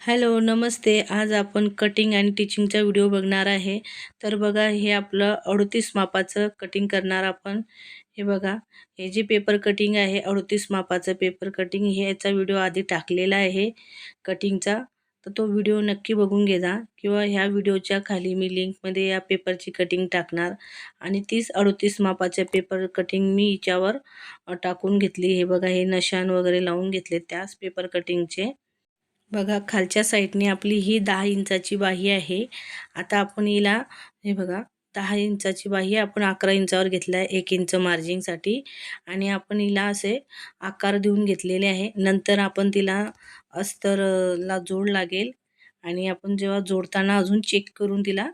Hello नमस्ते. आज आपण cutting आणि टिचिंगचा व्हिडिओ बघणार आहे. तर बघा हे आपलं अडतीस मापाचं कटिंग करणार आपण. हे बघा हे जे पेपर कटिंग आहे अडतीस मापाचं पेपर कटिंग हे याचा व्हिडिओ आधी टाकलेला आहे कटिंगचा तर तो व्हिडिओ नक्की बघून घेजा किंवा ह्या व्हिडिओच्या खाली मी लिंकमध्ये या पेपरची कटिंग टाकणार. आणि तीस अडतीस मापाचे पेपर कटिंग मी हिच्यावर टाकून घेतली. हे बघा हे नशान वगैरे लावून घेतले त्याच पेपर कटिंगचे बघा खालच्या साईडने आपली ही दहा इंचाची बाही आहे. आता आपण हिला हे बघा दहा इंचाची बाही आपण अकरा इंचावर घेतला आहे एक इंच मार्जिंगसाठी आणि आपण हिला असे आकार देऊन घेतलेले आहे. नंतर आपण तिला अस्तरला जोड लागेल. आणि आपण जेव्हा जोडताना अजून चेक करून तिला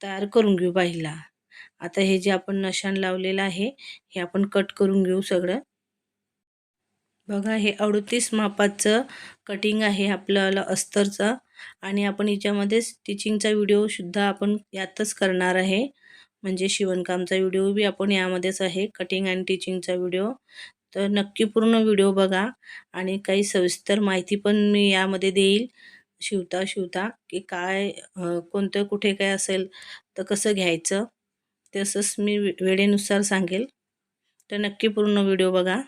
तयार करून घेऊ बाहीला. आता हे जे आपण नशान लावलेलं आहे हे आपण कट करून घेऊ सगळं. बघा हे अडतीस मापाचं कटिंग आहे आपल्याला अस्तरचं आणि आपण याच्यामध्ये स्टिचिंगचा व्हिडिओसुद्धा आपण यातच करणार आहे. म्हणजे शिवणकामचा व्हिडिओ बी आपण यामध्येच आहे कटिंग अँड टिचिंगचा व्हिडिओ तर नक्की पूर्ण व्हिडिओ बघा आणि काही सविस्तर माहिती पण मी यामध्ये देईल. शिवता शिवता की काय कोणतं कुठे काय असेल तर कसं घ्यायचं तसंच मी वेळेनुसार सांगेल. तर नक्की पूर्ण व्हिडिओ बघा.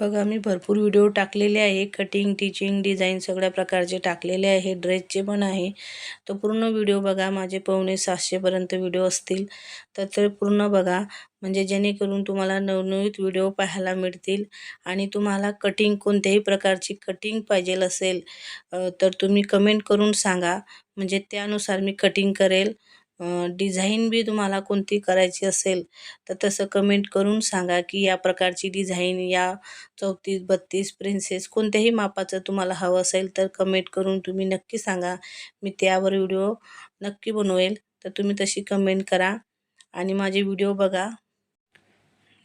बघा मी भरपूर व्हिडिओ टाकलेले आहे. कटिंग टिचिंग डिझाईन सगळ्या प्रकारचे टाकलेले आहे. ड्रेसचे पण आहे. तर पूर्ण व्हिडिओ बघा. माझे पावणे सातशेपर्यंत व्हिडिओ असतील. तर ते पूर्ण बघा. म्हणजे जेणेकरून तुम्हाला नवनवीत व्हिडिओ पाहायला मिळतील. आणि तुम्हाला कटिंग कोणत्याही प्रकारची कटिंग पाहिजेल असेल तर तुम्ही कमेंट करून सांगा. म्हणजे त्यानुसार मी कटिंग करेल. डिझाईन बी तुम्हाला कोणती करायची असेल तर तसं कमेंट करून सांगा की या प्रकारची डिझाईन या चौतीस बत्तीस प्रिन्सेस कोणत्याही मापाचं तुम्हाला हवं असेल तर कमेंट करून तुम्ही नक्की सांगा. मी त्यावर व्हिडिओ नक्की बनवेल तर तुम्ही तशी कमेंट करा. आणि माझे व्हिडिओ बघा.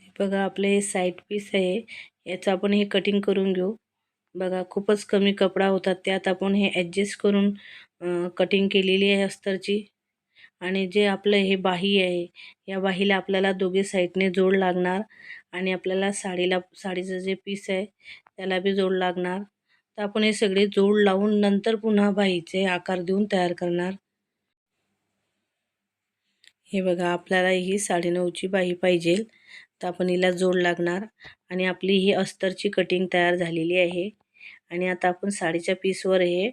हे बघा आपले हे साईड पीस आहे. याचं आपण हे कटिंग करून घेऊ. बघा खूपच कमी कपडा होता त्यात आपण हे ॲडजस्ट करून कटिंग केलेली आहे अस्तरची. आणि जे आपलं हे बाही आहे या बाहीला आपल्याला दोघे साईडने जोड लागणार आणि आपल्याला साडीला साडीचं जे पीस आहे त्याला बी जोड लागणार. तर आपण हे सगळे जोड लावून नंतर पुन्हा बाहीचे आकार देऊन तयार करणार. हे बघा आपल्याला ही साडेनऊची बाही पाहिजे. तर आपण हिला जोड लागणार आणि आपली ही अस्तरची कटिंग तयार झालेली आहे. आणि आता आपण साडीच्या पीसवर हे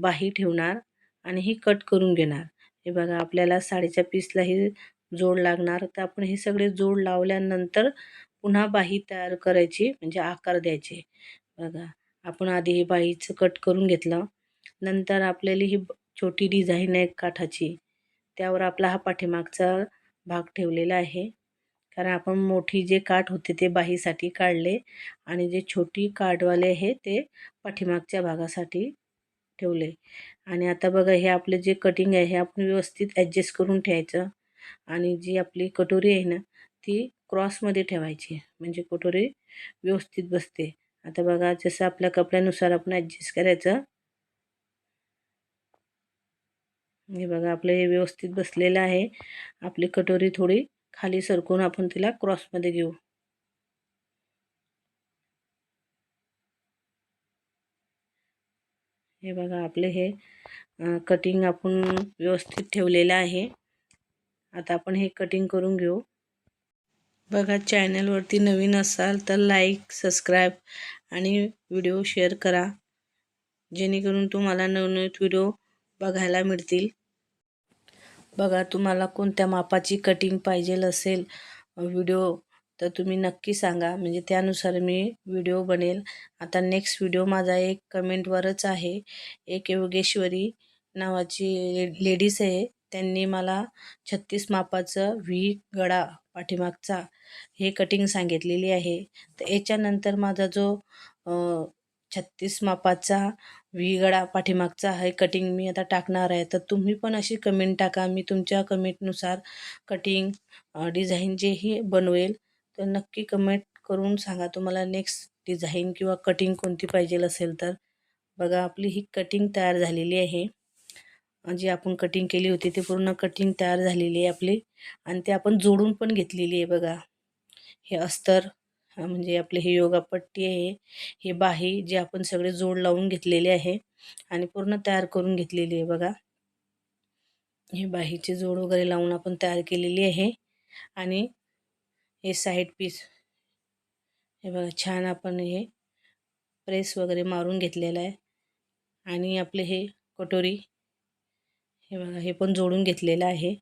बाही ठेवणार आणि ही कट करून घेणार. हे बघा आपल्याला साडीच्या पीसलाही जोड लागणार. तर आपण हे सगळे जोड लावल्यानंतर पुन्हा बाही तयार करायची म्हणजे आकार द्यायचे. बघा आपण आधी हे बाहीचं कट करून घेतलं. नंतर आपल्याला ही छोटी डिझाईन आहे काठाची. त्यावर आपला हा पाठीमागचा भाग ठेवलेला आहे. कारण आपण मोठी जे काठ होते ते बाहीसाठी काढले आणि जे छोटी काठवाले आहे ते पाठीमागच्या भागासाठी ठेवले. आणि आता बघा हे आपले जे कटिंग आहे हे आपण व्यवस्थित ॲडजस्ट करून ठेवायचं. आणि जी आपली कटोरी आहे ना ती क्रॉसमध्ये ठेवायची. म्हणजे कटोरी व्यवस्थित बसते. आता बघा जसं आपल्या कपड्यानुसार आपण ॲडजस्ट करायचं. हे बघा आपलं हे व्यवस्थित बसलेलं आहे. आपली कटोरी थोडी खाली सरकून आपण तिला क्रॉसमध्ये घेऊ. हे बघा आपले हे कटिंग आपण व्यवस्थित ठेवलेलं आहे. आता आपण हे कटिंग करून घेऊ. बघा चॅनलवरती नवीन असाल तर लाईक सबस्क्राईब आणि व्हिडिओ शेअर करा. जेणेकरून तुम्हाला नवनवीन व्हिडिओ बघायला मिळतील. बघा तुम्हाला कोणत्या मापाची कटिंग पाहिजे असेल व्हिडिओ तर तुम्ही नक्की सांगा. म्हणजे त्यानुसार मी व्हिडिओ बनेल. आता नेक्स्ट व्हिडिओ माझा एक कमेंटवरच आहे. एक योगेश्वरी नावाची लेडीज आहे. त्यांनी मला छत्तीस मापाचं व्ही गळा पाठीमागचा हे कटिंग सांगितलेली आहे. तर याच्यानंतर माझा जो छत्तीस मापाचा व्ही गळा पाठीमागचा हे कटिंग मी आता टाकणार आहे. तर तुम्ही पण अशी कमेंट टाका. मी तुमच्या कमेंटनुसार कटिंग डिझाईन जेही बनवेल. तर नक्की कमेंट करून सांगा. तुम्हाला नेक्स्ट डिझाईन किंवा कटिंग कोणती पाहिजे असेल तर. बघा आपली ही कटिंग तयार झालेली आहे. जी आपण कटिंग केली होती ती पूर्ण कटिंग तयार झालेली आहे आपली. आणि ते आपण जोडून पण घेतलेली आहे बघा. हे अस्तर म्हणजे आपले हे योगापट्टी आहे. हे बाही जे आपण सगळे जोड लावून घेतलेले आहे. आणि पूर्ण तयार करून घेतलेली आहे बघा. हे बाहीचे जोड वगैरे लावून आपण तयार केलेली आहे. आणि हे साईड पीस. हे बघा छान आपण हे प्रेस वगैरे मारून घेतलेलं आहे. आणि आपले हे कटोरी हे बघा हे पण जोडून घेतलेलं आहे.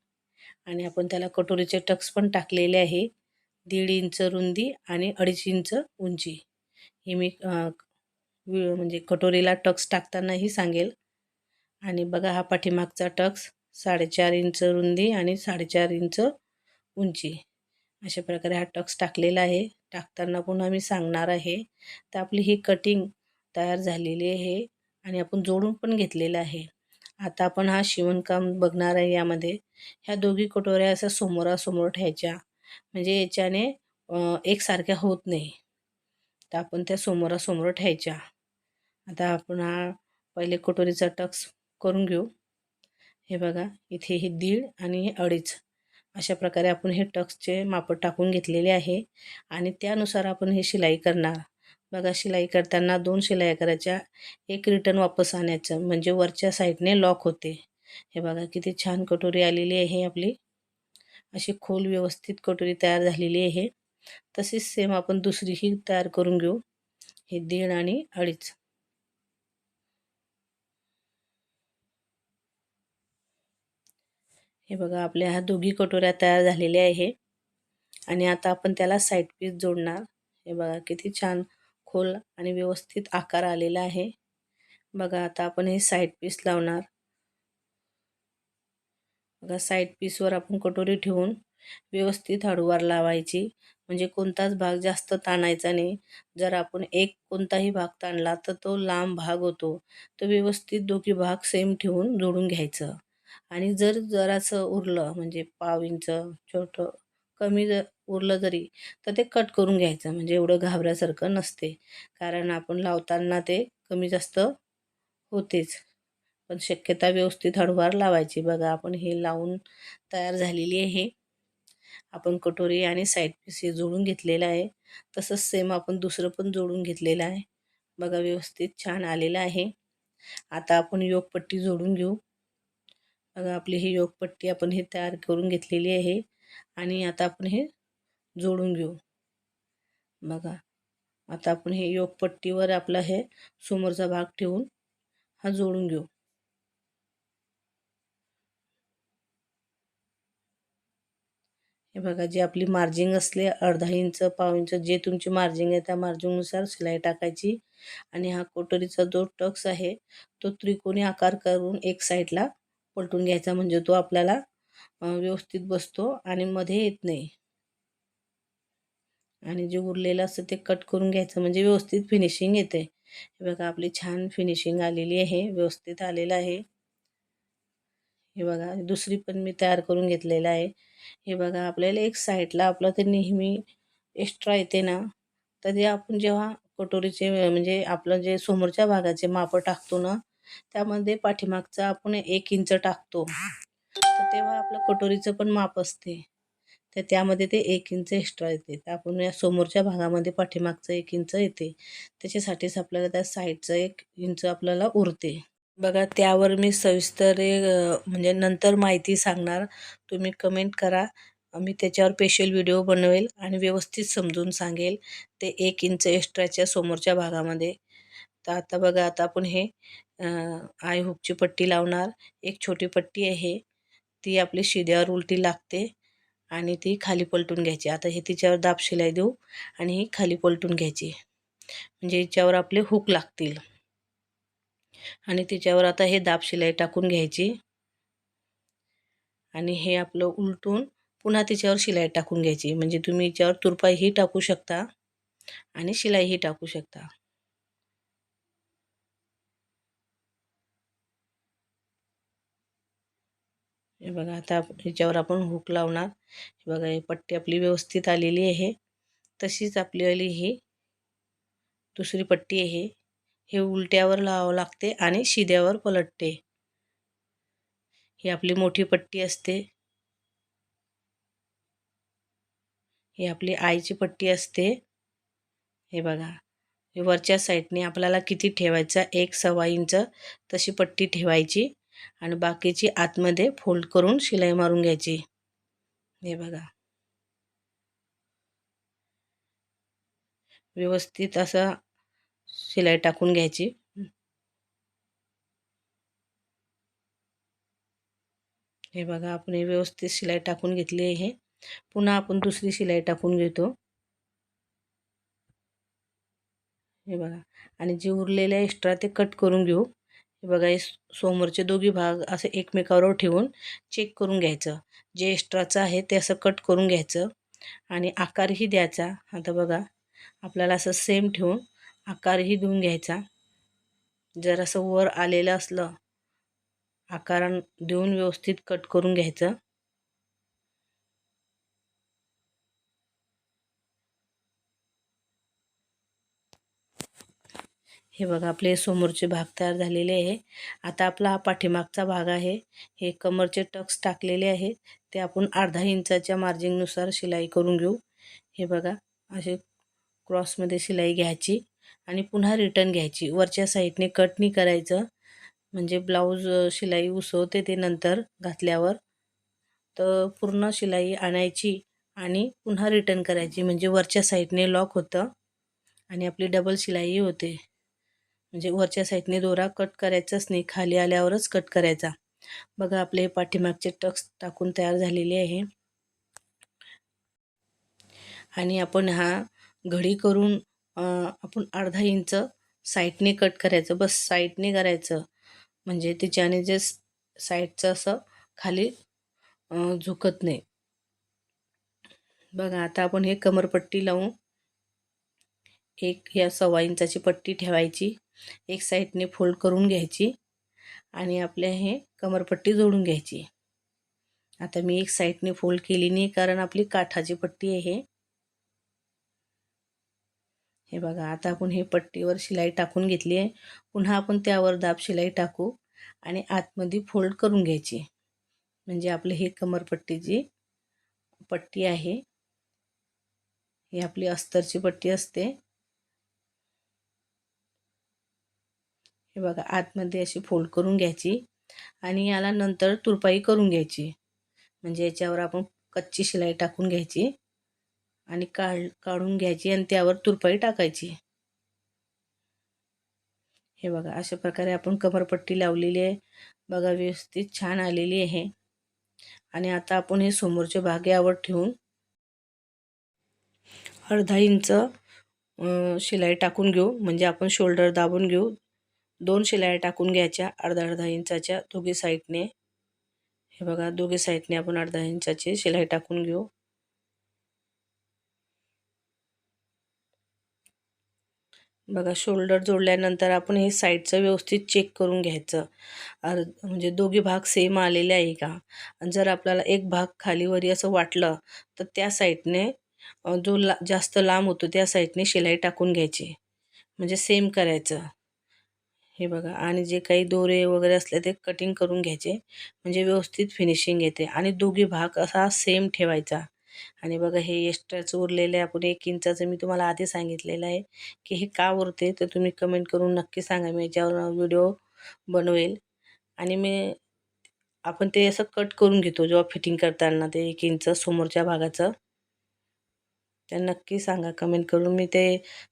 आणि आपण त्याला कटोरीचे टक्स पण टाकलेले आहे. दीड इंच रुंदी आणि अडीच इंच उंची. हे मी म्हणजे कटोरीला टक्स टाकतानाही सांगेल. आणि बघा हा पाठीमागचा टक्स साडेचार इंच रुंदी आणि साडेचार इंच उंची. अशा प्रकारे हा टक्स टाकलेला आहे. टाकताना पुन्हा मी सांगणार आहे. तर आपली ही कटिंग तयार झालेली आहे आणि आपण जोडून पण घेतलेलं आहे. आता आपण हा शिवणकाम बघणार आहे यामध्ये. ह्या दोघी कटोऱ्या असं समोरासमोर ठेवायच्या. म्हणजे याच्याने एकसारख्या होत नाही. तर आपण त्या समोरासमोर ठेवायच्या. आता आपण हा पहिले कटोरीचा टक्स करून घेऊ. हे बघा इथे हे दीड आणि हे अडीच. अशा प्रकारे आपण हे टक्सचे माप टाकून घेतलेले आहे आणि त्यानुसार आपण हे शिलाई करणार. बघा शिलाई करताना दोन शिलाई करायच्या एक रिटर्न वापस आणायचं म्हणजे वरच्या साईडने लॉक होते. हे बघा किती छान कटोरी आलेली आहे आपली. अशी खोल व्यवस्थित कटोरी तयार झालेली आहे. तसेच सेम आपण दुसरीही तयार करून घेऊ. हे दीड आणि अडीच. हे बघा आपल्या ह्या दोघी कटोऱ्या तयार झालेल्या आहे. आणि आता आपण त्याला साईड पीस जोडणार. हे बघा किती छान खोल आणि व्यवस्थित आकार आलेला आहे. बघा आता आपण हे साईड पीस लावणार. बघा साईड पीसवर आपण कटोरी ठेवून व्यवस्थित हळूवार लावायची. म्हणजे कोणताच भाग जास्त ताणायचा नाही. जर आपण एक कोणताही भाग ताणला तर तो लांब भाग होतो. तो व्यवस्थित दोघी भाग सेम ठेवून जोडून घ्यायचं. आणि जर जरासं उरलं म्हणजे पाव इंच छोटं कमी जर उरलं जरी तर ते कट करून घ्यायचं. म्हणजे एवढं घाबऱ्यासारखं नसते. कारण आपण लावताना ते कमी जास्त होतेच. पण शक्यता व्यवस्थित हळूवार लावायची. बघा आपण हे लावून तयार झालेली आहे. आपण कटोरी आणि साईड पीस हे जोडून घेतलेलं आहे. तसंच सेम आपण दुसरं पण जोडून घेतलेलं आहे. बघा व्यवस्थित छान आलेलं आहे. आता आपण योगपट्टी जोडून घेऊ. बघा आपली ही योगपट्टी आपण हे तयार करून घेतलेली आहे आणि आता आपण हे जोडून घेऊ. बघा आता आपण हे योगपट्टीवर आपला हे समोरचा भाग ठेवून हा जोडून घेऊ. हे बघा जे आपली मार्जिंग असले अर्धा इंच पाव इंच जे तुमची मार्जिंग आहे त्या मार्जिंगनुसार शिलाई टाकायची आणि हा कोटरीचा जो टक्स आहे तो त्रिकोणी आकार करून एक साईडला पलटून घ्यायचा म्हणजे तो आपल्याला व्यवस्थित बसतो आणि मध्ये येत नाही. आणि जे उरलेलं असतं ते कट करून घ्यायचं म्हणजे व्यवस्थित फिनिशिंग येते. हे बघा आपली छान फिनिशिंग आलेली आहे व्यवस्थित आलेलं आहे. हे बघा दुसरी पण मी तयार करून घेतलेलं आहे. हे बघा आपल्याला एक साईडला आपलं ते नेहमी एक्स्ट्रा येते ना तर ते आपण जेव्हा कटोरीचे म्हणजे आपलं जे समोरच्या भागाचे माप टाकतो ना त्यामध्ये पाठीमागचा आपण एक इंच टाकतो. तर तेव्हा आपलं कटोरीचं पण माप असते. तर त्यामध्ये ते एक इंच एक्स्ट्रा येते. तर आपण या समोरच्या भागामध्ये पाठीमागचं एक इंच येते. त्याच्यासाठीच आपल्याला त्या साईडचं एक इंच आपल्याला उरते. बघा त्यावर मी सविस्तर म्हणजे नंतर माहिती सांगणार. तुम्ही कमेंट करा. मी त्याच्यावर स्पेशल व्हिडिओ बनवेल आणि व्यवस्थित समजून सांगेल ते एक इंच एक्स्ट्राच्या समोरच्या भागामध्ये. तर आता बघा आता आपण हे आय हुकची पट्टी लावणार. एक छोटी पट्टी आहे. ती आपली शिद्यावर उलटी लागते आणि ती खाली पलटून घ्यायची. आता हे तिच्यावर दाब शिलाई देऊ आणि ही खाली पलटून घ्यायची. म्हणजे हिच्यावर आपले हुक लागतील. आणि तिच्यावर आता हे दाब शिलाई टाकून घ्यायची. आणि हे आपलं उलटून पुन्हा तिच्यावर शिलाई टाकून घ्यायची. म्हणजे तुम्ही हिच्यावर तुरपाईही टाकू शकता आणि शिलाईही टाकू शकता. हे बघा आता ह्याच्यावर आपण हुक लावणार. हे बघा ही पट्टी आपली व्यवस्थित आलेली आहे. तशीच आपली ही. दुसरी पट्टी आहे. हे उलट्यावर लावावं लागते आणि शिद्यावर पलटते. ही आपली मोठी पट्टी असते. ही आपली आईची पट्टी असते. हे बघा हे वरच्या साईडने आपल्याला किती ठेवायचं? एक सव्वा इंच तशी पट्टी ठेवायची. आणि बाकीची आतमध्ये फोल्ड करून शिलाई मारून घ्यायची. हे बघा. व्यवस्थित असं शिलाई टाकून घ्यायची. हे बघा आपण हे व्यवस्थित शिलाई टाकून घेतली आहे. पुन्हा आपण दुसरी शिलाई टाकून घेतो. हे बघा. आणि जे उरलेले एक्स्ट्रा ते कट करून घेऊ. हे बघा हे समोरचे दोघी भाग असे एकमेकावर ठेवून चेक करून घ्यायचं. जे एक्स्ट्राचं आहे ते असं कट करून घ्यायचं आणि आकारही द्यायचा. आता बघा आपल्याला असं सेम ठेवून आकारही देऊन घ्यायचा. जर असं वर आलेलं असलं आकार देऊन व्यवस्थित कट करून घ्यायचं. हे बघा आपले समोरचे भाग तयार झालेले आहे. आता आपला हा पाठीमागचा भाग आहे. हे कमरचे टक्स टाकलेले आहे ते आपण अर्धा इंचाच्या मार्जिंगनुसार शिलाई करून घेऊ. हे बघा असे क्रॉसमध्ये शिलाई घ्यायची आणि पुन्हा रिटर्न घ्यायची. वरच्या साईडने कटनी करायचं. म्हणजे ब्लाऊज शिलाई उसवते ते नंतर घातल्यावर. तर पूर्ण शिलाई आणायची आणि पुन्हा रिटर्न करायची. म्हणजे वरच्या साईडने लॉक होतं आणि आपली डबल शिलाई होते. म्हणजे वरच्या साईडने दोरा कट करायचाच नाही खाली आल्यावरच कट करायचा. बघा आपले पाठीमागचे टक्स टाकून तयार झालेले आहे. आणि आपण हा घडी करून आपण अर्धा इंच साईडने कट करायचं. बस साईडने करायचं. म्हणजे त्याच्याने जे साईडचं असं खाली झुकत नाही. बघा आता आपण हे कमरपट्टी लावून एक या सव्वा इंचाची पट्टी ठेवायची. एक साईडने फोल्ड करून घ्यायची आणि आपल्या हे कमरपट्टी जोडून घ्यायची. आता मी एक साईडने फोल्ड केली नाही कारण आपली काठाची पट्टी आहे हे. बघा आता आपण हे पट्टीवर शिलाई टाकून घेतली आहे. पुन्हा आपण त्यावर दाब शिलाई टाकू आणि आतमध्ये फोल्ड करून घ्यायची. म्हणजे आपली हे कमरपट्टीची पट्टी आहे. ही आपली अस्तरची पट्टी असते. हे बघा आतमध्ये अशी फोल्ड करून घ्यायची आणि याला नंतर तुरपाई करून घ्यायची. म्हणजे याच्यावर आपण कच्ची शिलाई टाकून घ्यायची आणि काढ काढून घ्यायची आणि त्यावर तुरपाई टाकायची. हे बघा अशा प्रकारे आपण कमरपट्टी लावलेली आहे. बघा व्यवस्थित छान आलेली आहे. आणि आता आपण हे समोरचे भाग यावर ठेवून अर्धा इंच शिलाई टाकून घेऊ. म्हणजे आपण शोल्डर दाबून घेऊ. दोन शिलाया टाकून घ्यायच्या अर्धा अर्धा इंचाच्या दोघी साईडने. हे बघा दोघी साईडने आपण अर्धा इंचाची शिलाई टाकून घेऊ. बघा शोल्डर जोडल्यानंतर आपण हे साईडचं व्यवस्थित चेक करून घ्यायचं. अर् म्हणजे दोघी भाग सेम आलेले आहे का? आणि जर आपल्याला एक भाग खालीवरी असं वाटलं तर त्या साईडने जो ला जास्त लांब होतो त्या साईडने शिलाई टाकून घ्यायची. म्हणजे सेम करायचं. हे बघा. आणि जे काही दोरे वगैरे असले ते कटिंग करून घ्यायचे. म्हणजे व्यवस्थित फिनिशिंग येते. आणि दोघी भाग असा सेम ठेवायचा. आणि बघा हे एक्स्ट्राचं उरलेलं आहे आपण एक इंचाचं मी तुम्हाला आधी सांगितलेलं आहे की हे का उरते तर तुम्ही कमेंट करून नक्की सांगा. मी याच्यावर व्हिडिओ बनवेल. आणि मी आपण ते असं कट करून घेतो जेव्हा फिटिंग करताना ते एक इंच समोरच्या भागाचं. तर नक्की सांगा. कमेंट करून मी ते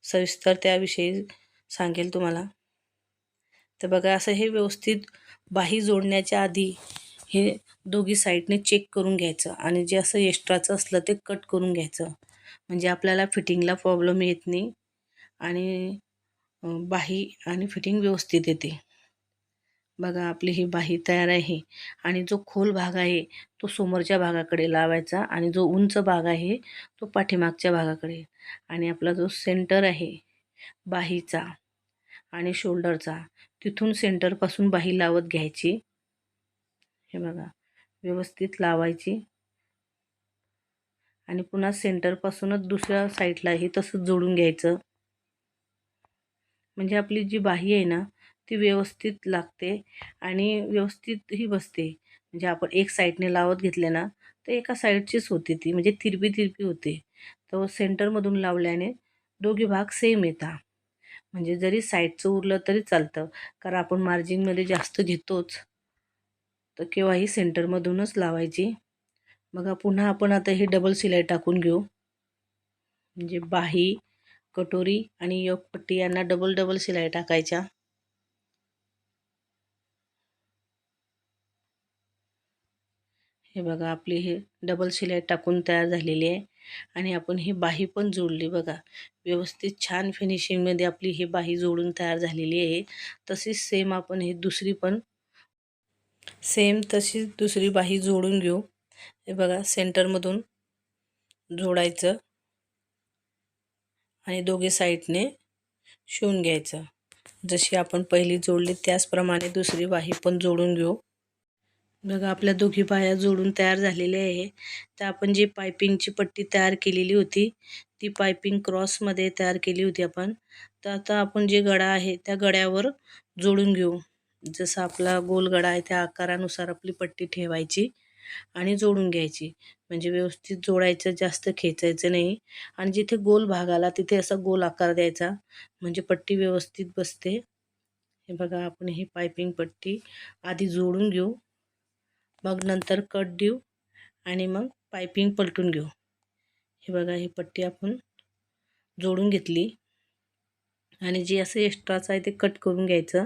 सविस्तर त्याविषयी सांगेल तुम्हाला. तर बघा असं हे व्यवस्थित बाही जोडण्याच्या आधी हे दोघी साईडने चेक करून घ्यायचं आणि जे असं एक्स्ट्राचं असलं ते कट करून घ्यायचं. म्हणजे आपल्याला फिटिंगला प्रॉब्लेम येत नाही आणि बाही आणि फिटिंग व्यवस्थित येते. बघा आपली ही बाही तयार आहे आणि जो खोल भाग आहे तो समोरच्या भागाकडे लावायचा आणि जो उंच भाग आहे तो पाठीमागच्या भागाकडे. आणि आपला जो सेंटर आहे बाहीचा आणि शोल्डरचा तिथून सेंटरपासून बाही लावत घ्यायची. हे बघा व्यवस्थित लावायची. आणि पुन्हा सेंटरपासूनच दुसऱ्या साईडलाही तसंच जोडून घ्यायचं. म्हणजे आपली जी बाही आहे ना ती व्यवस्थित लागते आणि व्यवस्थितही बसते. म्हणजे आपण एक साईडने लावत घेतले ना तर एका साईडचीच होती ती. म्हणजे तिरपी तिरपी होते. तर सेंटरमधून लावल्याने दोघे भाग सेम येतात म्हणजे जरी साईडचं उरलं तरी चालतं. कारण आपण मार्जिनमध्ये जास्त घेतोच. तर केव्हाही सेंटरमधूनच लावायची. बघा पुन्हा आपण आता ही डबल शिलाई टाकून घेऊ. म्हणजे बाही कटोरी आणि योगपट्टी यांना डबल डबल शिलाई टाकायच्या. हे बघा आपली हे डबल शिलाई टाकून तयार झालेली आहे. आणि आपण ही बाही पण जोडली बघा. व्यवस्थित छान फिनिशिंगमध्ये आपली ही बाही जोडून तयार झालेली आहे. तशीच सेम आपण ही दुसरी पण सेम तशीच दुसरी बाही जोडून घेऊ. हे बघा सेंटरमधून जोडायचं आणि दोघे साईडने शिवून घ्यायचं. जशी आपण पहिली जोडली त्याचप्रमाणे दुसरी बाही पण जोडून घेऊ. बघा आपल्या दोघी बाया जोडून तयार झालेल्या आहे. तर आपण जी पायपिंगची पट्टी तयार केलेली होती ती पायपिंग क्रॉसमध्ये तयार केली होती आपण. तर आता आपण जे गडा आहे त्या गड्यावर जोडून घेऊ. जसा आपला गोल गडा आहे त्या आकारानुसार आपली पट्टी ठेवायची आणि जोडून घ्यायची. म्हणजे व्यवस्थित जोडायचं जास्त खेचायचं नाही. आणि जिथे गोल भाग आला तिथे असा गोल आकार द्यायचा. म्हणजे पट्टी व्यवस्थित बसते. हे बघा आपण ही पायपिंग पट्टी आधी जोडून घेऊ. मग नंतर कट देऊ आणि मग पायपिंग पलटून घेऊ. हे बघा ही पट्टी आपण जोडून घेतली. आणि जे असं एक्स्ट्राचं आहे ते कट करून घ्यायचं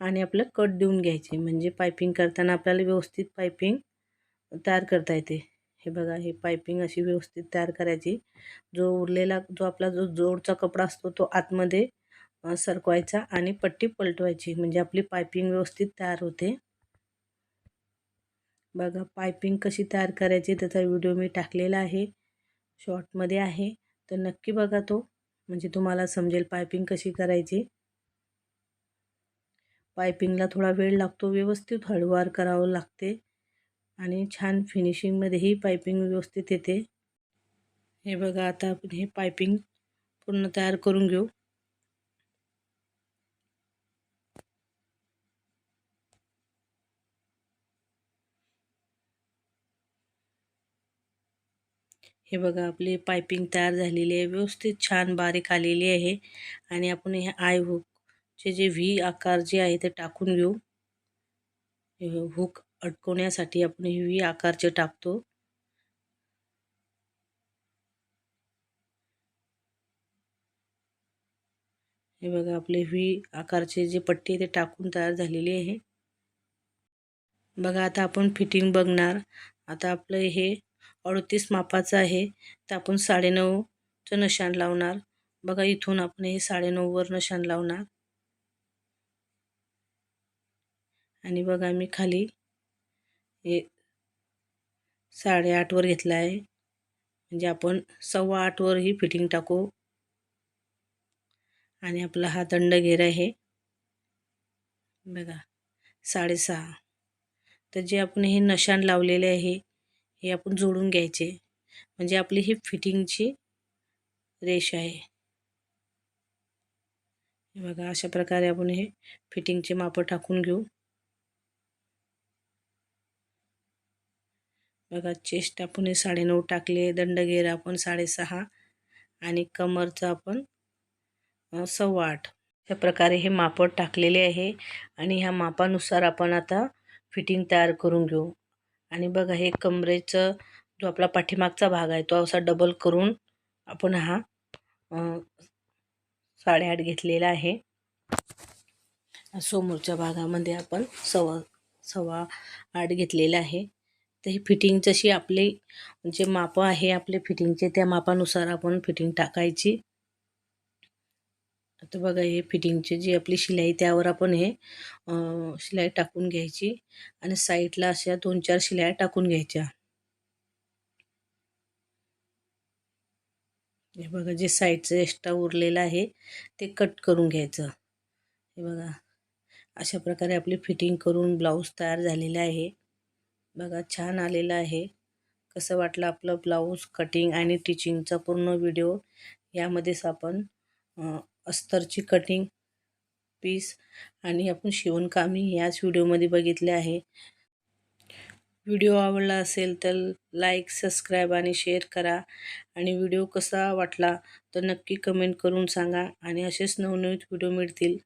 आणि आपलं कट देऊन घ्यायचे. म्हणजे पायपिंग करताना आपल्याला व्यवस्थित पायपिंग तयार करता येते. हे बघा हे पायपिंग अशी व्यवस्थित तयार करायची. जो उरलेला जो आपला जो जोडचा कपडा असतो तो आतमध्ये सरकवायचा आणि पट्टी पलटवायची. म्हणजे आपली पायपिंग व्यवस्थित तयार होते. बघा पायपिंग कशी तयार करायची त्याचा व्हिडिओ मी टाकलेला आहे. शॉर्टमध्ये आहे. तर नक्की बघा तो. म्हणजे तुम्हाला समजेल पायपिंग कशी करायची. पायपिंगला थोडा वेळ लागतो. व्यवस्थित हळूवार करावं लागते. आणि छान फिनिशिंगमध्येही पायपिंग व्यवस्थित येते. हे बघा आता आपण हे पायपिंग पूर्ण तयार करून घेऊ. हे बघा आपली पायपिंग तयार झालेली आहे. व्यवस्थित छान बारीक आलेली आहे. आणि आपण हे आय हुकचे जे व्ही आकार जे आहे ते टाकून घेऊ. हुक अडकवण्यासाठी आपण हे व्ही आकारचे टाकतो. हे बघा आपले व्ही आकारचे जे पट्टी आहे ते टाकून तयार झालेली आहे. बघा आता आपण फिटिंग बघणार. आता आपलं हे अडतीस मापाचं आहे. तर आपण साडेनऊचं नशान लावणार. बघा इथून आपण हे साडेनऊवर नशान लावणार. आणि बघा मी खाली हे साडेआठवर घेतला आहे. म्हणजे आपण सव्वा आठवर ही फिटिंग टाकू. आणि आपला हा दंड घेर आहे. बघा साडेसहा. तर जे आपण हे नशान लावलेले आहे हे आपण जोडून घ्यायचे. म्हणजे आपली ही फिटिंगची रेष आहे. बघा अशा प्रकारे आपण हे फिटिंगचे मापं टाकून घेऊ. बघा चेस्ट आपण हे साडेनऊ टाकले दंडगेर आपण साडेसहा आणि कमरचं आपण सव्वा आठ अशा प्रकारे हे मापड टाकलेले आहे आणि ह्या मापानुसार आपण आता फिटिंग तयार करून घेऊ. आणि बघा हे कमरेचं जो आपला पाठीमागचा भाग आहे तो असा डबल करून आपण हा साडेआठ घेतलेला आहे. समोरच्या भागामध्ये आपण सव्वा सव्वा आठ घेतलेला आहे. तर ही फिटिंग जशी आपली जे मापं आहे आपले फिटिंगचे त्या मापानुसार आपण फिटिंग टाकायची. आता बघा हे फिटिंगची जी आपली शिलाई त्यावर आपण हे शिलाई टाकून घ्यायची आणि साईडला अशा दोन चार शिलाई टाकून घ्यायच्या. हे बघा जे साईडचं एक्स्ट्रा उरलेलं आहे ते कट करून घ्यायचं. हे बघा अशा प्रकारे आपली फिटिंग करून ब्लाऊज तयार झालेला आहे. बघा छान आलेलं आहे. कसं वाटलं आपलं ब्लाऊज कटिंग आणि टिचिंगचा पूर्ण व्हिडिओ यामध्येच आपण अस्तरची कटिंग पीस आणि आपण शिवणकामी याच व्हिडिओमध्ये बघितले आहे. व्हिडिओ आवडला असेल तर लाईक सबस्क्राईब आणि शेअर करा. आणि व्हिडिओ कसा वाटला तर तर नक्की कमेंट करून सांगा. आणि असेच नवनवीन व्हिडिओ मिळतील.